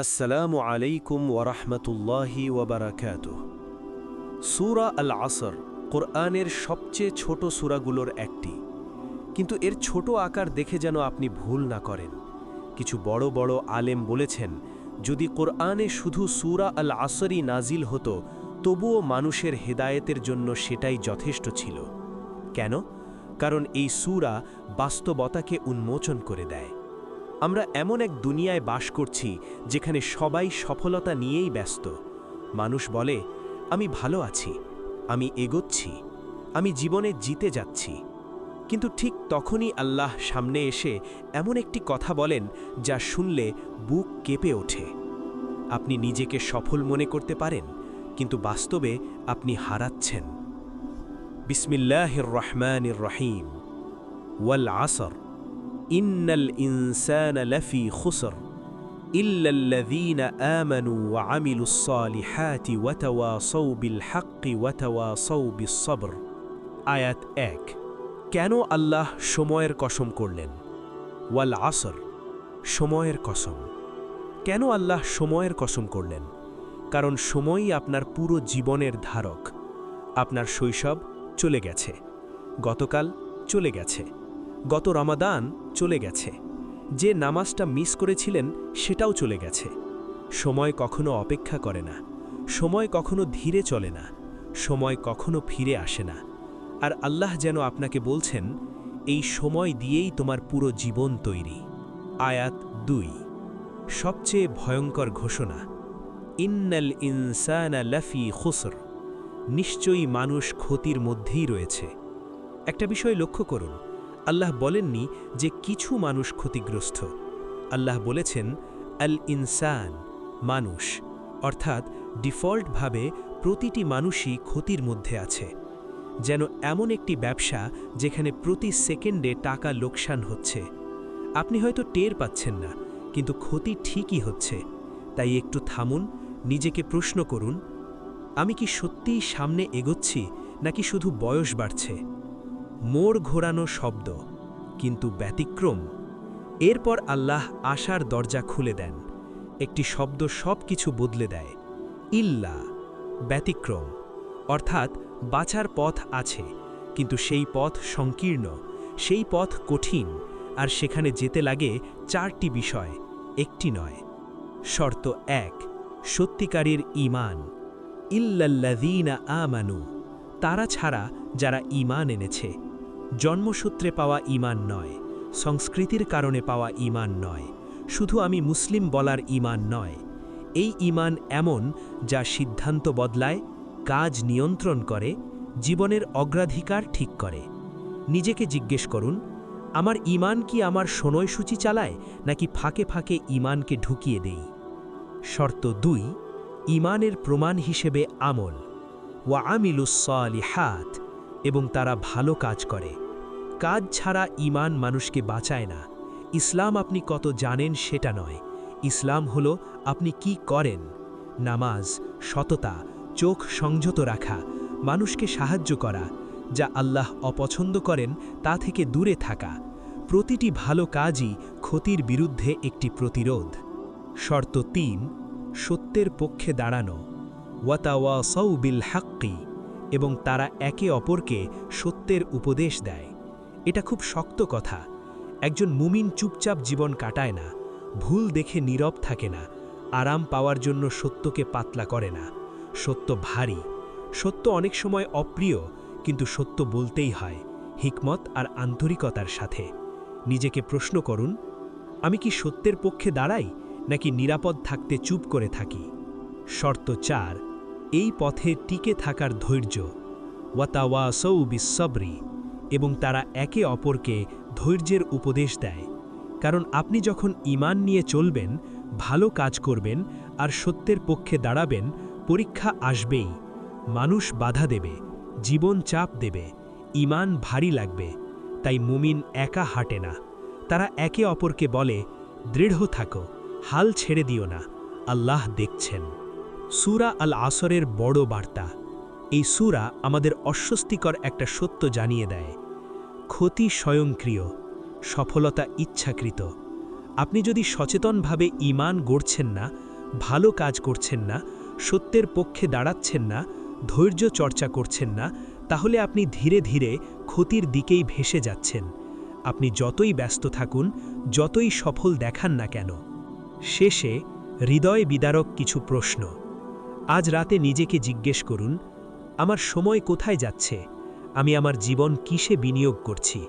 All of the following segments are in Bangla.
আসসালামু আলাইকুম ওরহমতুল্লাহি ওবরাকাত সুরা আল আসর কোরআনের সবচেয়ে ছোট সুরাগুলোর একটি। কিন্তু এর ছোট আকার দেখে যেন আপনি ভুল না করেন। কিছু বড় বড় আলেম বলেছেন, যদি কোরআনে শুধু সুরা আল আসরই নাজিল হতো, তবুও মানুষের হেদায়েতের জন্য সেটাই যথেষ্ট ছিল। কেন? কারণ এই সুরা বাস্তবতাকে উন্মোচন করে দেয়। আমরা এমন এক দুনিয়ায় বাস করছি যেখানে সবাই সফলতা নিয়েই ব্যস্ত। মানুষ বলে, আমি ভালো আছি, আমি এগোচ্ছি, আমি জীবনে জিতে যাচ্ছি। কিন্তু ঠিক তখনই আল্লাহ সামনে এসে এমন একটি কথা বলেন যা শুনলে বুক কেঁপে ওঠে। আপনি নিজেকে সফল মনে করতে পারেন, কিন্তু বাস্তবে আপনি হারাচ্ছেন। বিসমিল্লাহির রহমানির রহিম। ওয়াল আসর। ইন্নাল ইনসানা লাফি খুসর ইল্লাল্লাযীনা আমানু ওয়া আমিলুস সালিহাতি ওয়া তাওয়াসাউ বিল হাক্কি ওয়া তাওয়াসাউ বিস সবর আয়াত 1 কেন আল্লাহ সময়ের কসম করলেন? ওয়াল আসর, সময়ের কসম। কেন আল্লাহ সময়ের কসম করলেন? কারণ সময়ই আপনার পুরো জীবনের ধারক। আপনার শৈশব চলে গেছে, গতকাল চলে গেছে। গত রমাদান চলে গেছে। যে নামাজটা মিস করেছিলেন সেটাও চলে গেছে। সময় কখনো অপেক্ষা করে না। সময় কখনো ধীরে চলে না। সময় কখনো ফিরে আসে না। আর আল্লাহ যেন আপনাকে বলছেন, এই সময় দিয়েই তোমার পুরো জীবন তৈরি। আয়াত দুই। সবচেয়ে ভয়ঙ্কর ঘোষণা, ইন্নাল ইনসানা লাফি খুসর। নিশ্চয়ই মানুষ ক্ষতির মধ্যেই রয়েছে। একটা বিষয় লক্ষ্য করুন আল্লাহ বলেননি যে কিছু মানুষ ক্ষতিগ্রস্ত। আল্লাহ বলেছেন, আল ইনসান, মানুষ। অর্থাৎ ডিফল্টভাবে প্রতিটি মানুষই ক্ষতির মধ্যে আছে। যেন এমন একটি ব্যবসা যেখানে প্রতি সেকেন্ডে টাকা লোকসান হচ্ছে। আপনি হয়তো টের পাচ্ছেন না, কিন্তু ক্ষতি ঠিকই হচ্ছে। তাই একটু থামুন, নিজেকে প্রশ্ন করুন, আমি কি সত্যিই সামনে এগোচ্ছি, নাকি শুধু বয়স বাড়ছে? মোড় ঘোরানো শব্দ, কিন্তু ব্যতিক্রম। এরপর আল্লাহ আশার দরজা খুলে দেন। একটি শব্দ সব কিছু বদলে দেয়। ইল্লা, ব্যতিক্রম। অর্থাৎ বাছার পথ আছে, কিন্তু সেই পথ সংকীর্ণ, সেই পথ কঠিন, আর সেখানে যেতে লাগে চারটি বিষয়, একটি নয়। শর্ত এক, সত্যিকারের ইমান ইল্লাল্লাযীনা আমানু, তারা ছাড়া যারা ইমান এনেছে জন্মসূত্রে পাওয়া ইমান নয়, সংস্কৃতির কারণে পাওয়া ইমান নয়, শুধু আমি মুসলিম বলার ইমান নয়। এই ইমান এমন যা সিদ্ধান্ত বদলায়, কাজ নিয়ন্ত্রণ করে, জীবনের অগ্রাধিকার ঠিক করে। নিজেকে জিজ্ঞেস করুন, আমার ইমান কি আমার সূচি চালায়, নাকি ফাঁকে ফাঁকে ইমানকে ঢুকিয়ে দেই? শর্ত দুই ইমানের প্রমাণ হিসেবে আমল। ওয়া আমিলুসলিহাত এবং তারা ভালো কাজ করে। কাজ ছাড়া ইমান মানুষকে বাঁচায় না। ইসলাম আপনি কত জানেন সেটা নয়। ইসলাম হল আপনি কি করেন। নামাজ, সততা, চোখ সংযত রাখা, মানুষকে সাহায্য করা, যা আল্লাহ অপছন্দ করেন তা থেকে দূরে থাকা। প্রতিটি ভালো কাজই ক্ষতির বিরুদ্ধে একটি প্রতিরোধ। শর্ত তিন, সত্যের পক্ষে দাঁড়ানো। ওয়াতাওয়া সৌবিল হাক্কি। এবং তারা একে অপরকে সত্যের উপদেশ দেয়। এটা খুব শক্ত কথা। একজন মুমিন চুপচাপ জীবন কাটায় না, ভুল দেখে নীরব থাকে না, আরাম পাওয়ার জন্য সত্যকে পাতলা করে না। সত্য ভারী, সত্য অনেক সময় অপ্রিয়, কিন্তু সত্য বলতেই হয়, হিকমত আর আন্তরিকতার সাথে। নিজেকে প্রশ্ন করুন, আমি কি সত্যের পক্ষে দাঁড়াই, নাকি নিরাপদ থাকতে চুপ করে থাকি? শর্ত চার এই পথে টিকে থাকার ধৈর্য। ওয়াতাওয়াসৌ বিশ্বরি এবং তারা একে অপরকে ধৈর্যের উপদেশ দেয়। কারণ আপনি যখন ইমান নিয়ে চলবেন, ভালো কাজ করবেন আর সত্যের পক্ষে দাঁড়াবেন, পরীক্ষা আসবেই। মানুষ বাধা দেবে, জীবন চাপ দেবে ইমান ভারী লাগবে। তাই মুমিন একা হাঁটে না। তারা একে অপরকে বলে, দৃঢ় থাকো, হাল ছেড়ে দিও না। আল্লাহ দেখছেন। সুরা আল আসরের বড় বার্তা। এই সুরা আমাদের অস্বস্তিকর একটা সত্য জানিয়ে দেয়। ক্ষতি স্বয়ংক্রিয়, সফলতা ইচ্ছাকৃত। আপনি যদি সচেতনভাবে ইমান গড়ছেন না, ভালো কাজ করছেন না, সত্যের পক্ষে দাঁড়াচ্ছেন না, ধৈর্য চর্চা করছেন না, তাহলে আপনি ধীরে ধীরে ক্ষতির দিকেই ভেসে যাচ্ছেন। আপনি যতই ব্যস্ত থাকুন, যতই সফল দেখান না কেন, শেষে হৃদয় বিদারক কিছু প্রশ্ন। আজ রাতে নিজেকে জিজ্ঞেস করুন, আমার সময় কোথায় যাচ্ছে? আমি আমার জীবন কিসে বিনিয়োগ করছি?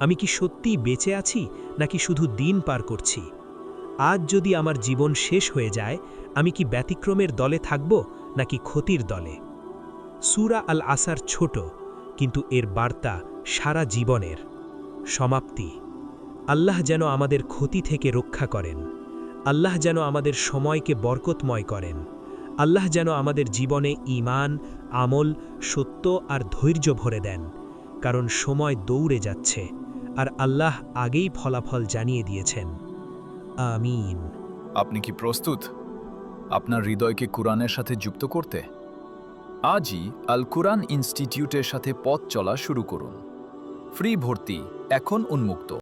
আমি কি সত্যিই বেঁচে আছি, নাকি শুধু দিন পার করছি? আজ যদি আমার জীবন শেষ হয়ে যায়, আমি কি ব্যতিক্রমের দলে থাকব, নাকি ক্ষতির দলে? সুরা আল আসার ছোট, কিন্তু এর বার্তা সারা জীবনের। সমাপ্তি। আল্লাহ যেন আমাদের ক্ষতি থেকে রক্ষা করেন। আল্লাহ যেন আমাদের সময়কে বরকতময় করেন। আল্লাহ যেন আমাদের জীবনে ঈমান, আমল, সত্য আর ধৈর্য ভরে দেন, কারণ সময় দৌড়ে যাচ্ছে, আর আল্লাহ আগেই ফলাফল জানিয়ে দিয়েছেন। আমিন। আপনি কি প্রস্তুত? আপনার হৃদয়কে কোরআনের সাথে যুক্ত করতে? আজই আল কুরআন ইনস্টিটিউটের সাথে পথ চলা শুরু করুন। ফ্রি ভর্তি, এখন উন্মুক্ত।